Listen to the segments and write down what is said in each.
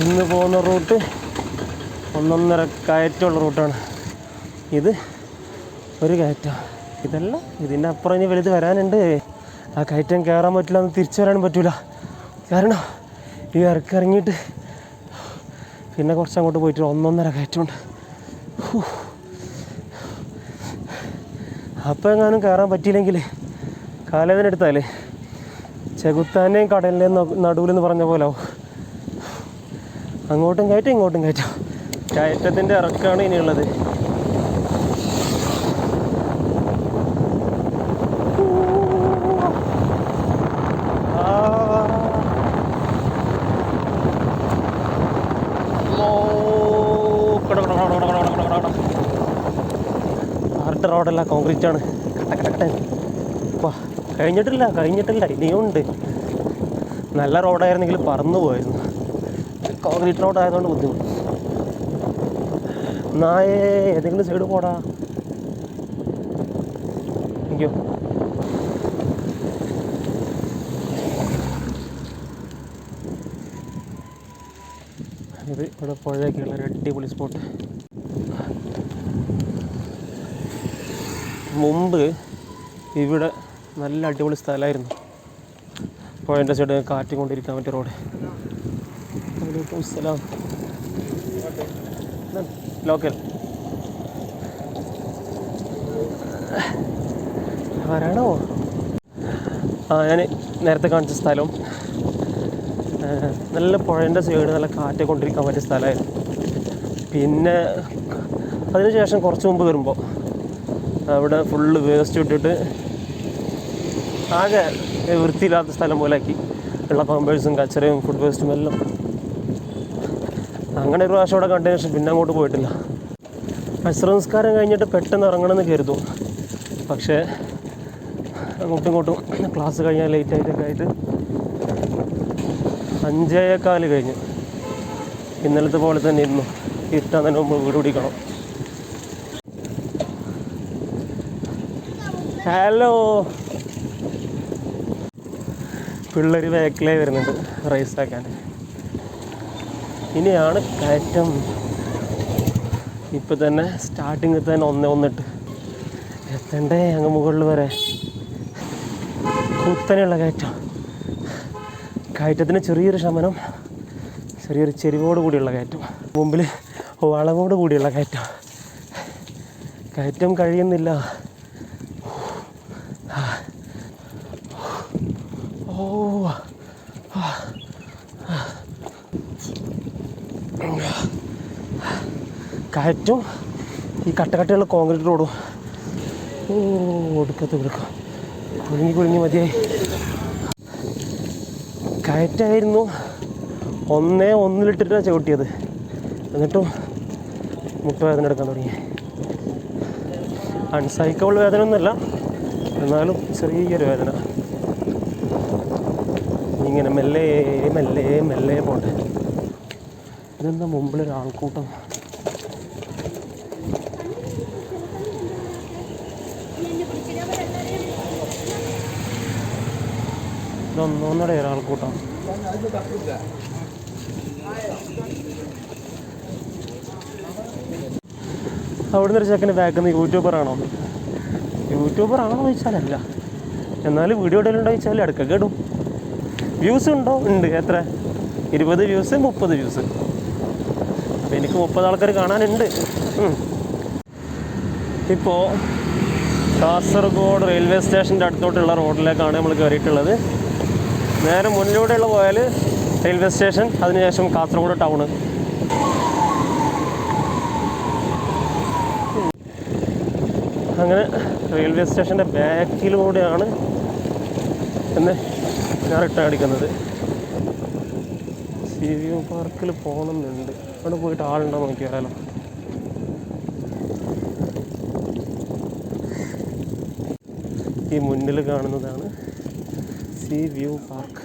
ഇന്ന് പോകുന്ന റൂട്ട് ഒന്നൊന്നര കയറ്റമുള്ള റൂട്ടാണ്. ഇത് ഒരു കയറ്റം. ഇതല്ല ഇതിന്റെ അപ്പുറം ഇനി വലുത് വരാനുണ്ട്. ആ കയറ്റം കയറാൻ പറ്റില്ല എന്ന് തിരിച്ചു വരാനും പറ്റില്ല കാരണം ഈ ഇറക്കി ഇറങ്ങിയിട്ട് പിന്നെ കുറച്ച് അങ്ങോട്ട് പോയിട്ട് ഒന്നൊന്നര കയറ്റമുണ്ട്. അപ്പോൾ എങ്ങാനും കയറാൻ പറ്റിയില്ലെങ്കിൽ കാലേദന എടുത്താലേ ചെകുത്താനേയും കടലിന്റെയും നടുവിലെന്ന് പറഞ്ഞ പോലെ ആവും. അങ്ങോട്ടും കയറ്റം ഇങ്ങോട്ടും കയറ്റം. കയറ്റത്തിന്റെ ഇറക്കാണ് ഇനിയുള്ളത്. റോഡല്ല കോൺക്രീറ്റ് ആണ് കട്ടക്കട്ടൻ വാ കഴിഞ്ഞിട്ടില്ല കഴിഞ്ഞിട്ടില്ല. ഇനിയുണ്ട്. നല്ല റോഡായിരുന്നെങ്കിൽ പറന്നു പോയിരുന്നു കോൺക്രീറ്റ് റോഡ് ആയതുകൊണ്ട് ബുദ്ധിമുട്ട്. നായേ ഏതെങ്കിലും സൈഡ് പോടാ. അയ്യോ ഇത് ഇവിടെ പുഴയൊക്കെയുള്ള ഒരു അടിപൊളി സ്പോട്ട് മുമ്പ് ഇവിടെ നല്ല അടിപൊളി സ്ഥലമായിരുന്നു. പുഴന്റെ സൈഡ് കാറ്റ് കൊണ്ടിരിക്കാൻ പറ്റിയ റോഡ് വലൈക്കും സലാം ലോക്കൽ. ആരാണോ ആ ഞാൻ നേരത്തെ കാണിച്ച സ്ഥലം. നല്ല പുഴന്റെ സൈഡ് നല്ല കാറ്റ് കൊണ്ടിരിക്കാൻ പറ്റിയ സ്ഥലമായിരുന്നു. പിന്നെ അതിനുശേഷം കുറച്ച് മുമ്പ് വരുമ്പോൾ അവിടെ ഫുള്ള് വേസ്റ്റ് ഇട്ടിട്ട് ആകെ വൃത്തിയില്ലാത്ത സ്ഥലം പോലെ ആക്കി ഉള്ള കോമ്പേഴ്സും കച്ചറയും ഫുഡ് വേസ്റ്റും എല്ലാം. അങ്ങനെ ഒരു പ്രാവശ്യം അവിടെ കണ്ടതിന് ശേഷം പിന്നെ അങ്ങോട്ട് പോയിട്ടില്ല. അശ്രംസ്കാരം കഴിഞ്ഞിട്ട് പെട്ടെന്ന് ഇറങ്ങണമെന്ന് കരുതും. പക്ഷേ അങ്ങോട്ടും ഇങ്ങോട്ടും ക്ലാസ് കഴിഞ്ഞാൽ ലേറ്റ് ആയിട്ടൊക്കെ ആയിട്ട് അഞ്ചേക്കാൽ കഴിഞ്ഞ് ഇന്നലത്തെ പോലെ തന്നെ ഇരുന്നു. ഇരുട്ടാൻ തന്നെ മുമ്പ് വീട് പിടിക്കണം. ഹലോ പിള്ളേർ ബാക്കിലേ വരുന്നുണ്ട്. റൈസാക്കാൻ ഇനിയാണ് കയറ്റം. ഇപ്പം തന്നെ സ്റ്റാർട്ടിങ്ങിൽ തന്നെ ഒന്നേ ഒന്നിട്ട്. എത്തണ്ടേ അങ്ങ് മുകളിൽ വരെ. കുത്തനെയുള്ള കയറ്റം. കയറ്റത്തിന് ചെറിയൊരു ശമനം ചെറിയൊരു ചെരിവോട് കൂടിയുള്ള കയറ്റം. മുമ്പിൽ വളവോട് കൂടിയുള്ള കയറ്റം. കയറ്റം കഴിയുന്നില്ല. ഓ. കയറ്റും? ഈ കട്ടകട്ടയുള്ള കോൺക്രീറ്റ് റോഡും ഓ ഒടുക്കത്ത് കൊടുക്കാം കുഴുങ്ങി കുഴുങ്ങി മതിയായി. കയറ്റായിരുന്നു. ഒന്നേ ഒന്നിലിട്ടിട്ടാണ് ചവിട്ടിയത്. എന്നിട്ടും മുട്ടുവേദന എടുക്കാൻ തുടങ്ങി. അൺസൈക്കബിൾ വേദന ഒന്നുമല്ല. എന്നാലും ചെറിയൊരു വേദന. ഇങ്ങനെ മെല്ലെ മെല്ലെ മെല്ലെ പോട്ടെ. ഇതെന്താ മുമ്പിലൊരു ഇതൊന്നൊന്നര ഒരാൾക്കൂട്ടം അവിടുന്ന് ഒരു ചെക്കന്റെ ബാക്കിൽ യൂട്യൂബറാണോ എന്ന് ചോദിച്ചാലല്ല. എന്നാലും വീഡിയോ ഇടലുണ്ടോ ചോദിച്ചാൽ അടുക്ക കേടും വ്യൂസ് ഉണ്ടോ? ഉണ്ട്. എത്ര? ഇരുപത് വ്യൂസ് മുപ്പത് വ്യൂസ് അപ്പം എനിക്ക് മുപ്പത് ആൾക്കാർ കാണാനുണ്ട്. ഇപ്പോൾ കാസർഗോഡ് റെയിൽവേ സ്റ്റേഷന്റെ അടുത്തോട്ടുള്ള റോഡിലേക്കാണ് നമ്മൾ കയറിയിട്ടുള്ളത് നേരെ മുന്നിലൂടെയുള്ള പോയാൽ റെയിൽവേ സ്റ്റേഷൻ അതിനുശേഷം കാസർഗോഡ് ടൗണ്. അങ്ങനെ റെയിൽവേ സ്റ്റേഷന്റെ ബാക്കിലൂടെയാണ് എന്ന് ഞാൻ റിട്ടേൺ അടിക്കുന്നത്. സി വി പാർക്കിൽ പോകണമെന്നുണ്ട്. അവിടെ പോയിട്ട് ആളുണ്ടോ നോക്കി വരാലോ. ഈ മുന്നിൽ കാണുന്നതാണ് സീ വ്യൂ പാർക്ക്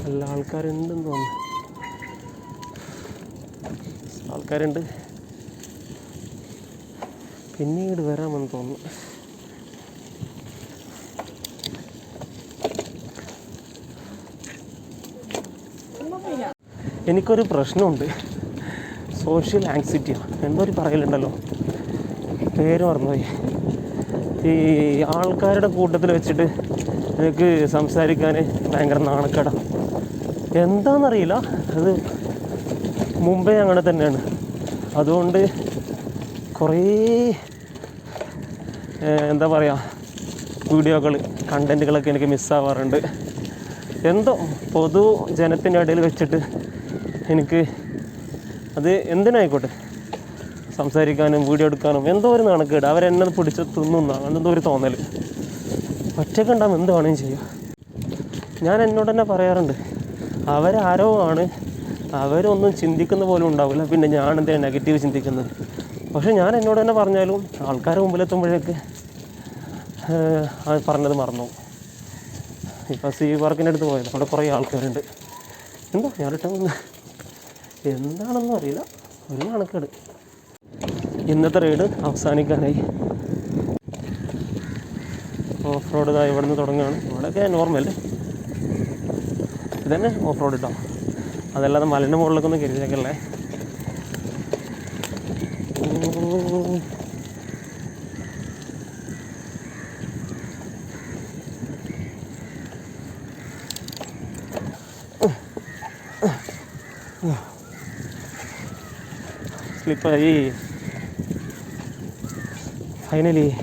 നല്ല ആൾക്കാരുണ്ടെന്ന് തോന്നുന്നു. ആൾക്കാരുണ്ട്. പിന്നീട് വരാമെന്ന് തോന്നുന്നു. എനിക്കൊരു പ്രശ്നമുണ്ട്. സോഷ്യൽ ആങ്സിറ്റിയാണ് എന്തോ ഒരു പറയലുണ്ടല്ലോ. പേര് മറന്നുപോയി. ഈ ആൾക്കാരുടെ കൂട്ടത്തിൽ വെച്ചിട്ട് എനിക്ക് സംസാരിക്കാൻ ഭയങ്കര നാണക്കേട. എന്താണെന്നറിയില്ല അത് മുമ്പേ അങ്ങനെ തന്നെയാണ്. അതുകൊണ്ട് കുറേ എന്താ പറയുക വീഡിയോകൾ കണ്ടന്റുകളൊക്കെ എനിക്ക് മിസ്സാവാറുണ്ട്. എന്തോ പൊതു ജനത്തിന്റെ ഇടയിൽ വെച്ചിട്ട് എനിക്ക് അത് എന്തിനായിക്കോട്ടെ? സംസാരിക്കാനും വീഡിയോ എടുക്കാനും എന്തോ ഒരു നാണക്കേട്. അവരെന്നെ പിടിച്ച് തിന്നുന്ന എന്തോ ഒരു തോന്നൽ ഒറ്റയ്ക്ക് ഉണ്ടാകും എന്ത് വേണമെങ്കിലും ചെയ്യാം. ഞാൻ എന്നോട് തന്നെ പറയാറുണ്ട്. അവരാരോ ആണ്. അവരൊന്നും ചിന്തിക്കുന്ന പോലും ഉണ്ടാവില്ല. പിന്നെ ഞാൻ എന്തിനാണ് നെഗറ്റീവ് ചിന്തിക്കുന്നത്? പക്ഷെ ഞാൻ എന്നോട് തന്നെ പറഞ്ഞാലും ആൾക്കാർ മുമ്പിലെത്തുമ്പോഴേക്ക് പറഞ്ഞത് മറന്നു. ഇപ്പം സി പാർക്കിന്റെ അടുത്ത് പോയത്. അവിടെ കുറേ ആൾക്കാരുണ്ട്. എന്താ? ഞാൻ ഞാനിട്ട് എന്താണെന്നും അറിയില്ല ഒരു കണക്കേട് ഇന്നത്തെ റൈഡ് അവസാനിക്കാനായി. ഓഫ് റോഡ് ഇതാ ഇവിടെ നിന്ന് തുടങ്ങുകയാണ്. ഇവിടെയൊക്കെ നോർമൽ ഇതന്നെ ഓഫ് റോഡ് ഇട്ടോ അതല്ലാതെ മലന്റെ മുകളിലൊക്കെ ഒന്ന് കരുതിയേക്കല്ലേ. സ്ലിപ്പായി. finally